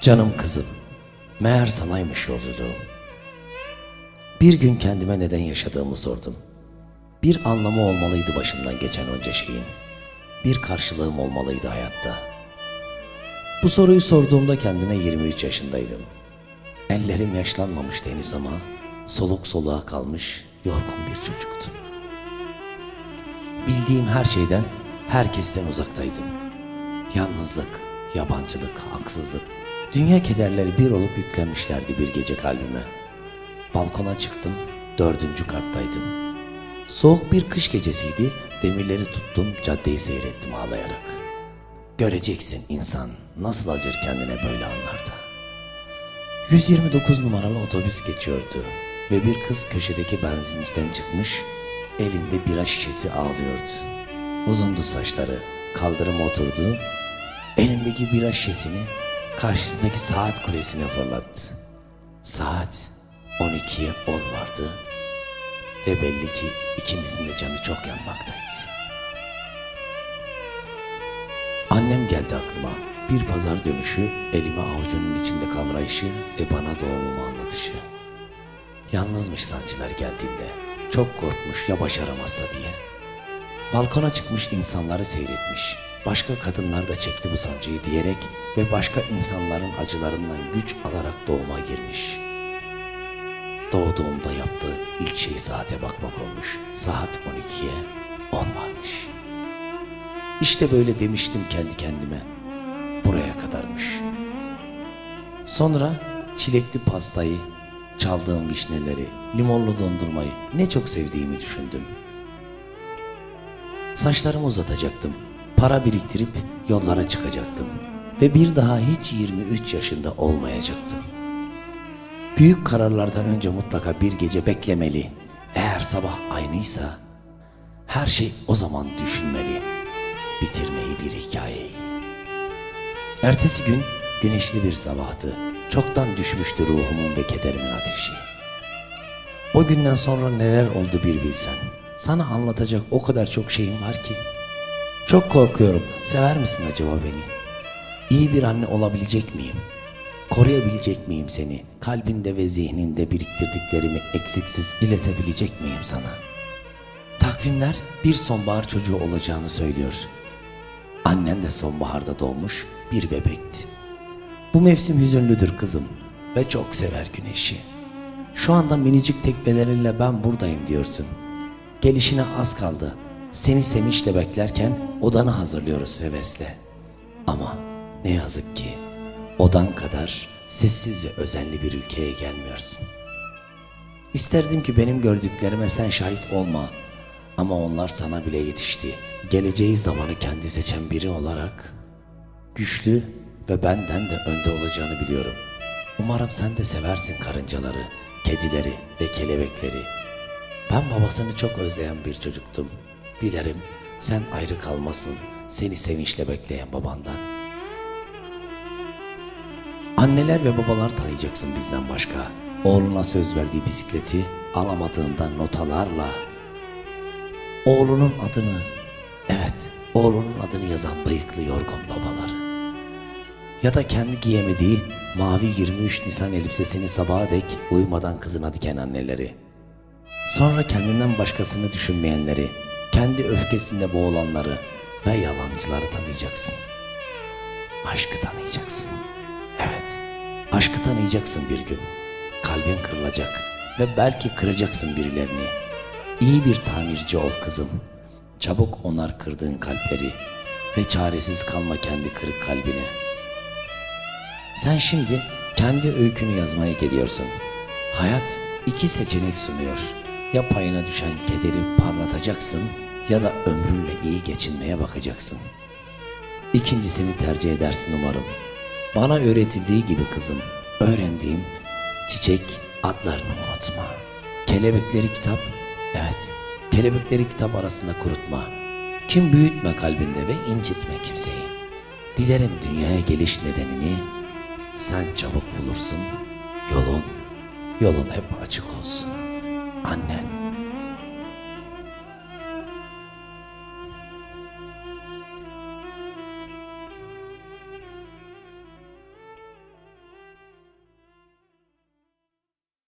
Canım kızım, meğer sanaymış yolculuğum. Bir gün kendime neden yaşadığımı sordum. Bir anlamı olmalıydı başımdan geçen onca şeyin. Bir karşılığım olmalıydı hayatta. Bu soruyu sorduğumda kendime 23 yaşındaydım. Ellerim yaşlanmamıştı henüz ama soluk soluğa kalmış yorgun bir çocuktum. Bildiğim her şeyden, herkesten uzaktaydım. Yalnızlık, yabancılık, haksızlık, dünya kederleri bir olup yüklenmişlerdi bir gece kalbime. Balkona çıktım, dördüncü kattaydım. Soğuk bir kış gecesiydi, demirleri tuttum, caddeyi seyrettim ağlayarak. Göreceksin insan nasıl acır kendine böyle anlarda. 129 numaralı otobüs geçiyordu ve bir kız köşedeki benzinciden çıkmış, elinde bira şişesi ağlıyordu. Uzundu saçları, kaldırıma oturdu, elindeki bira şişesini karşısındaki saat kulesine fırlattı. Saat 12'ye 10 vardı ve belli ki ikimizin de canı çok yanmaktaydı. Annem geldi aklıma. Bir pazar dönüşü, elime avucunun içinde kavrayışı ve bana doğumumu anlatışı. Yalnızmış sancılar geldiğinde. Çok korkmuş ya başaramazsa diye. Balkona çıkmış insanları seyretmiş. Başka kadınlar da çekti bu sancıyı diyerek ve başka insanların acılarından güç alarak doğuma girmiş. Doğduğumda yaptığı ilk şey saate bakmak olmuş. Saat 12'ye 10 varmış. İşte böyle demiştim kendi kendime. Buraya kadarmış. Sonra çilekli pastayı, çaldığım vişneleri, limonlu dondurmayı ne çok sevdiğimi düşündüm. Saçlarımı uzatacaktım. Para biriktirip yollara çıkacaktım. Ve bir daha hiç 23 yaşında olmayacaktım. Büyük kararlardan önce mutlaka bir gece beklemeli. Eğer sabah aynıysa her şey o zaman düşünmeli. Bitirmeyi bir hikayeyi. Ertesi gün güneşli bir sabahtı. Çoktan düşmüştü ruhumun ve kederimin ateşi. O günden sonra neler oldu bir bilsen. Sana anlatacak o kadar çok şeyim var ki. Çok korkuyorum. Sever misin acaba beni? İyi bir anne olabilecek miyim? Koruyabilecek miyim seni? Kalbinde ve zihninde biriktirdiklerimi eksiksiz iletebilecek miyim sana? Takvimler bir sonbahar çocuğu olacağını söylüyor. Annen de sonbaharda doğmuş bir bebekti. Bu mevsim hüzünlüdür kızım ve çok sever güneşi. Şu anda minicik tekmelerinle ben buradayım diyorsun. Gelişine az kaldı. Seni sevinçle beklerken odanı hazırlıyoruz hevesle. Ama ne yazık ki odan kadar sessiz ve özenli bir ülkeye gelmiyorsun. İsterdim ki benim gördüklerime sen şahit olma. Ama onlar sana bile yetişti. Geleceği zamanı kendi seçen biri olarak güçlü ve benden de önde olacağını biliyorum. Umarım sen de seversin karıncaları, kedileri ve kelebekleri. Ben babasını çok özleyen bir çocuktum. Dilerim sen ayrı kalmasın seni sevinçle bekleyen babandan. Anneler ve babalar tanıyacaksın bizden başka. Oğluna söz verdiği bisikleti alamadığından notalarla. Oğlunun adını, evet oğlunun adını yazan bıyıklı yorgun babaları. Ya da kendi giyemediği mavi 23 Nisan elbisesini sabaha dek uyumadan kızına diken anneleri. Sonra kendinden başkasını düşünmeyenleri, kendi öfkesinde boğulanları ve yalancıları tanıyacaksın. Aşkı tanıyacaksın. Evet, aşkı tanıyacaksın bir gün. Kalbin kırılacak ve belki kıracaksın birilerini. İyi bir tamirci ol kızım. Çabuk onar kırdığın kalpleri ve çaresiz kalma kendi kırık kalbine. Sen şimdi kendi öykünü yazmaya geliyorsun. Hayat iki seçenek sunuyor. Ya payına düşen kederi parlatacaksın ya da ömrünle iyi geçinmeye bakacaksın. İkincisini tercih edersin umarım. Bana öğretildiği gibi kızım, öğrendiğim çiçek adlarını unutma. Kelebekleri kitap, evet, kelebekleri kitap arasında kurutma. Kim büyütme kalbinde ve incitme kimseyi. Dilerim dünyaya geliş nedenini sen çabuk bulursun. Yolun, yolun hep açık olsun. Annen.